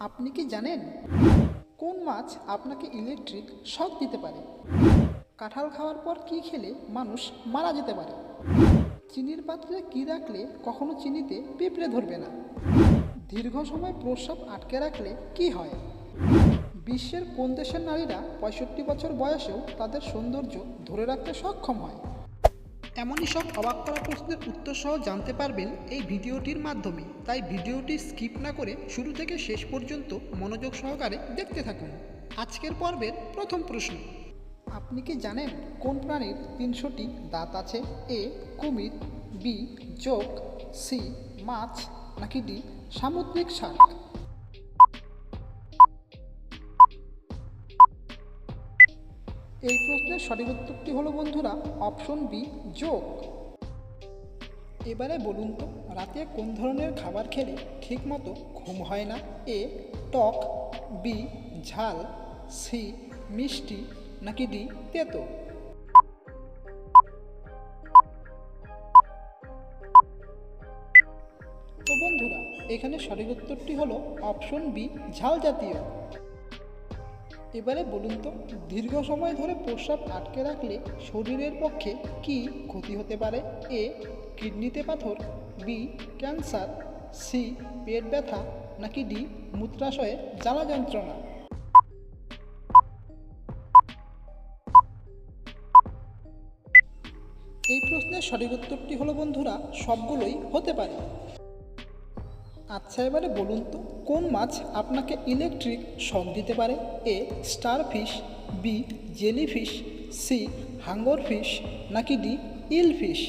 আপনি কি জানেন কোন মাছ আপনাকে ইলেকট্রিক শক দিতে পারে? কাঁঠাল খাওয়ার পর কি খেলে মানুষ মারা যেতে পারে? চিনির পাত্রে কি রাখলে কখনো চিনিতে পিঁপড়ে ধরবে না? দীর্ঘ সময় প্রস্রাব আটকে রাখলে কি হয়? বিশ্বের কোন দেশের নারীরা পঁয়ষট্টি বছর বয়সেও তাদের সৌন্দর্য ধরে রাখতে সক্ষম হয়? এমনই সব অবাক করা প্রশ্নের উত্তর সহ জানতে পারবেন এই ভিডিওটির মাধ্যমে। তাই ভিডিওটি স্কিপ না করে শুরু থেকে শেষ পর্যন্ত মনোযোগ সহকারে দেখতে থাকুন। আজকের পর্বের প্রথম প্রশ্ন। আপনি কি জানেন কোন প্রাণীর তিনশোটি দাঁত আছে? এ, কুমির, বি, জোক, সি, মাছ, নাকি ডি, সামুদ্রিক শাক? এই প্রশ্নের সঠিক উত্তরটি হলো বন্ধুরা? অপশন বি যোগ এবারে বলুন তো, রাতে কোন ধরনের খাবার খেলে ঠিকমতো ঘুম হয় না? এ, টক, বি, ঝাল, সি, মিষ্টি, নাকি ডি, তেতো? তো বন্ধুরা, এখানে সঠিক উত্তরটি হলো অপশন বি, ঝাল জাতীয়। এবারে বলুন তো, দীর্ঘ সময় ধরে প্রস্রাব আটকে রাখলে শরীরের পক্ষে কি ক্ষতি হতে পারে? এ, কিডনিতে পাথর, বি, ক্যান্সার, সি, পেট ব্যথা, নাকি ডি, মূত্রাশয়ে জ্বালা যন্ত্রণা? এই প্রশ্নের সঠিক উত্তরটি হলো বন্ধুরা, সবগুলোই হতে পারে। আচ্ছা এবারে বলুন তো, কোন মাছ আপনাকে ইলেকট্রিক শক দিতে পারে? A starfish B jellyfish C হাঙ্গর fish নাকি ডি ইল ফিশ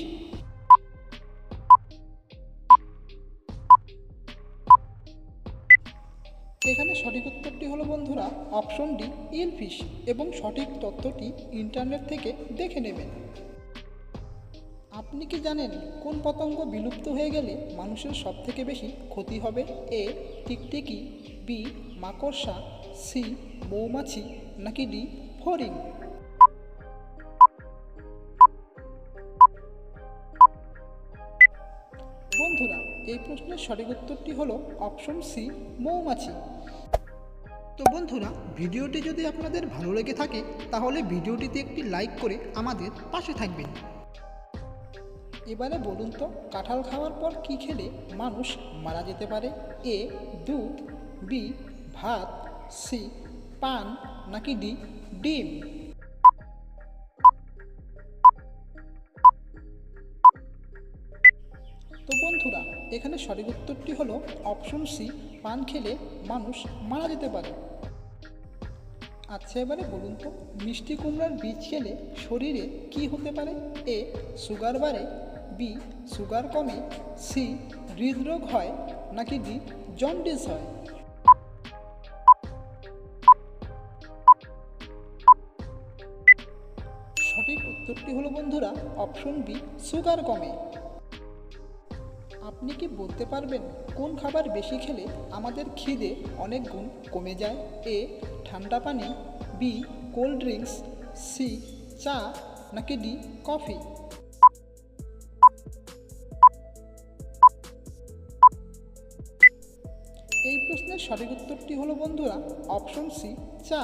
এখানে সঠিক উত্তরটি হলো, বন্ধুরা অপশন ডি ইল ফিশ এবং সঠিক তথ্যটি ইন্টারনেট থেকে দেখে নেবেন। আপনি কি জানেন কোন পতঙ্গ বিলুপ্ত হয়ে গেলে মানুষের সব থেকে বেশি ক্ষতি হবে? এ টিকটিকি বি, মাকড়সা। সি, মৌমাছি। নাকি ডি ফরিং বন্ধুরা, এই প্রশ্নের সঠিক উত্তরটি হলো অপশন সি, মৌমাছি। তো বন্ধুরা, ভিডিওটি যদি আপনাদের ভালো লেগে থাকে, তাহলে ভিডিওটিতে একটি লাইক করে আমাদের পাশে থাকবেন। এবারে বলুন তো, কাঁঠাল খাওয়ার পর কি খেলে মানুষ মারা যেতে পারে? এ, দুধ, বি, ভাত, সি, পান, নাকি ডি, ডিম? তো বন্ধুরা, এখানে সঠিক উত্তরটি হলো অপশন সি, পান খেলে মানুষ মারা যেতে পারে। আচ্ছা এবারে বলুন তো, মিষ্টি কুমড়ার বীজ খেলে শরীরে কি হতে পারে? এ, সুগার বাড়ে বি সুগার কমে, সি হৃদরোগ হয় নাকি ডি জন্ডিস হয়? সঠিক উত্তরটি হলো বন্ধুরা অপশন বি সুগার কমে। আপনি কি বলতে পারবেন কোন খাবার বেশি খেলে আমাদের খিদে অনেক গুণ কমে যায়? এ ঠান্ডা পানি, বি কোল্ড ড্রিঙ্কস, সি চা নাকি ডি কফি? প্রশ্নের সঠিক উত্তরটি হলো, বন্ধুরা, অপশন সি চা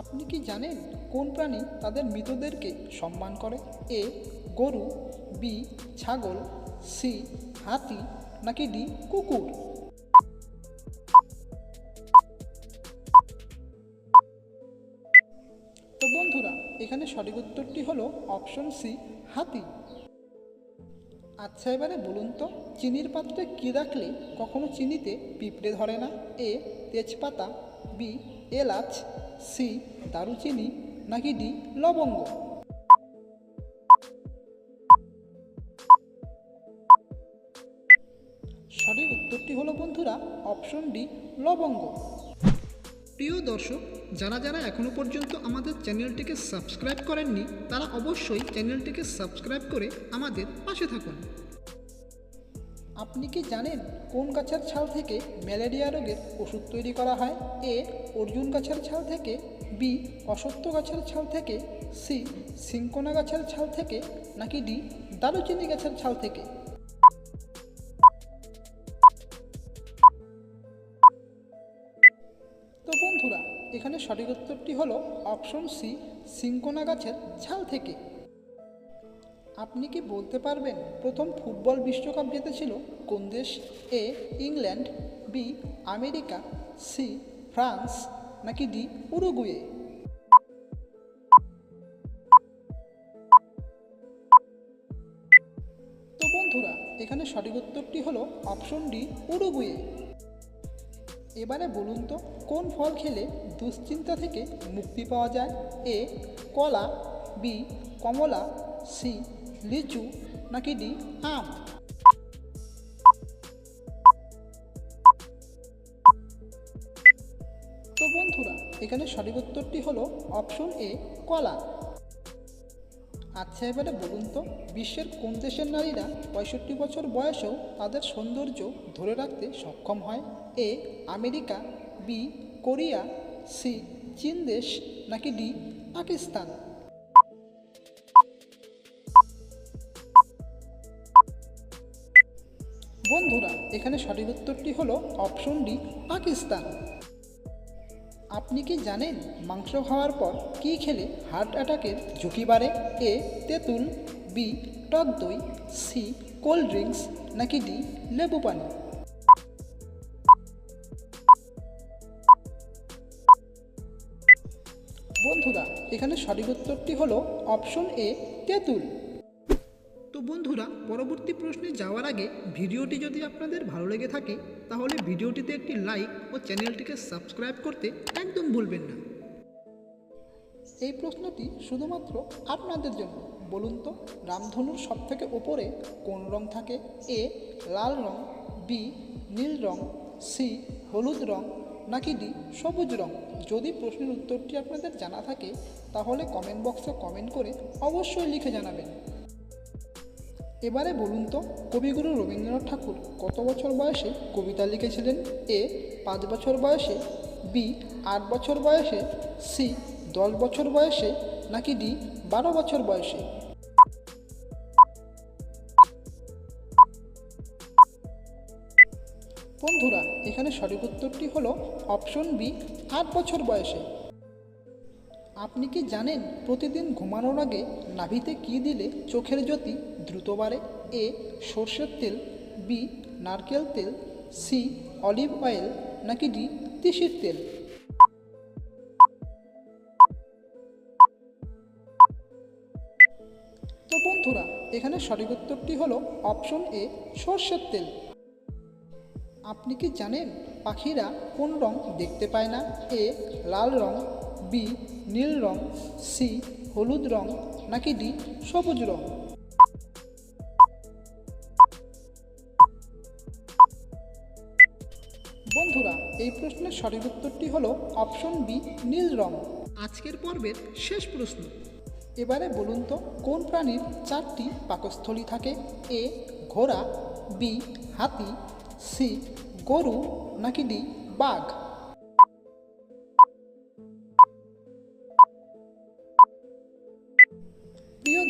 আপনি কি জানেন কোন প্রাণী তাদের মৃতদেরকে সম্মান করে? এ, গরু, বি, ছাগল, সি, হাতি, নাকি ডি, কুকুর? তো বন্ধুরা, এখানে সঠিক উত্তরটি হলো, অপশন সি, হাতি। আচ্ছা এবারে বলুন তো, চিনির পাত্রে কী রাখলে কখনো চিনিতে পিঁপড়ে ধরে না? এ, তেজপাতা, বি, এলাচ, সি, দারুচিনি, নাকি ডি, লবঙ্গ? সঠিক উত্তরটি হলো বন্ধুরা, অপশন ডি, লবঙ্গ। প্রিয় দর্শক, যারা যারা এখনও পর্যন্ত আমাদের চ্যানেলটিকে সাবস্ক্রাইব করেননি, তারা অবশ্যই চ্যানেলটিকে সাবস্ক্রাইব করে আমাদের পাশে থাকুন। আপনি কি জানেন কোন গাছের ছাল থেকে ম্যালেরিয়া রোগের ওষুধ তৈরি করা হয়? এ, অর্জুন গাছের ছাল থেকে, বি অসত্য গাছের ছাল থেকে, সি সিঙ্কোনা গাছের ছাল থেকে, নাকি ডি, দারুচিনি গাছের ছাল থেকে? এখানে সঠিক উত্তরটি হলো অপশন সি, সিঙ্কোনা গাছের ছাল থেকে। আপনি কি বলতে পারবেন প্রথম ফুটবল বিশ্বকাপ জিতেছিল কোন দেশ? A, England, B, America, C, France, নাকি ডি, উরুগুয়ে? তো বন্ধুরা, এখানে সঠিক উত্তরটি হলো অপশন ডি, উরুগুয়ে। এবারে বলুন তো, কোন ফল খেলে দুশ্চিন্তা থেকে মুক্তি পাওয়া যায়? এ, কলা, বি, কমলা, সি, লিচু, নাকি ডি, আম? তো বন্ধুরা, এখানে সঠিক উত্তরটি হলো অপশন এ, কলা। আচ্ছা এবারে বলুন তো, বিশ্বের কোন দেশের নারীরা পঁয়ষট্টি বছর বয়সেও তাদের সৌন্দর্য ধরে রাখতে সক্ষম হয়? A, America, B, Korea, C, চীন দেশ, নাকি ডি, পাকিস্তান? বন্ধুরা, এখানে সঠিক উত্তরটি হলো অপশন ডি, পাকিস্তান। আপনি কি জানেন মাংস খাওয়ার পর কী খেলে হার্ট অ্যাটাকের ঝুঁকি বাড়ে? এ, তেঁতুল, বি, টক দই, সি, কোল্ড ড্রিঙ্কস, নাকি ডি, লেবু পানি? বন্ধুরা, এখানে সঠিক উত্তরটি হলো অপশন এ, তেঁতুল। বন্ধুরা, পরবর্তী প্রশ্নে যাওয়ার আগে ভিডিওটি যদি আপনাদের ভালো লেগে থাকে, তাহলে ভিডিওটিতে একটি লাইক ও চ্যানেলটিকে সাবস্ক্রাইব করতে একদম ভুলবেন না। এই প্রশ্নটি শুধুমাত্র আপনাদের জন্য। বলুন তো, রামধনুর সব থেকে ওপরে কোন রং থাকে? এ, লাল রং, বি, নীল রং, সি, হলুদ রং, নাকি ডি, সবুজ রং? যদি প্রশ্নের উত্তরটি আপনাদের জানা থাকে, তাহলে কমেন্ট বক্সে কমেন্ট করে অবশ্যই লিখে জানাবেন। এবারে বলুন তো, কবিগুরু রবীন্দ্রনাথ ঠাকুর কত বছর বয়সে কবিতা লিখেছিলেন? এ, পাঁচ বছর বয়সে, বি, আট বছর বয়সে, সি, দশ বছর বয়সে, নাকি ডি, বারো বছর বয়সে? বন্ধুরা, এখানে সঠিক উত্তরটি হলো অপশন বি, আট বছর বয়সে। আপনি কি জানেন প্রতিদিন ঘুমানোর আগে নাভিতে কী দিলে চোখের জ্যোতি দ্রুত বাড়ে? এ, সর্ষের তেল, বি, নারকেল তেল, সি, অলিভ অয়েল, নাকি ডি, তিসির তেল? তো বন্ধুরা, এখানে সঠিক উত্তরটি হলো অপশন এ, সর্ষের তেল। আপনি কি জানেন পাখিরা কোন রং দেখতে পায় না? এ, লাল রং বি নীল রং সি হলুদ রং নাকি ডি সবুজ রং? বন্ধুরা এই প্রশ্নের সঠিক উত্তরটি হল অপশন বি নীল রং। আজকের পর্বের শেষ প্রশ্ন। এবারে বলুন তো কোন প্রাণীর চারটি পাকস্থলী থাকে? এ ঘোড়া বি হাতি সি গরু নাকি ডি বাঘ?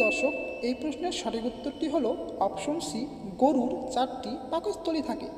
দর্শক এই প্রশ্নের সঠিক উত্তরটি হল অপশন সি গরুর চারটি পাকস্থলী থাকে।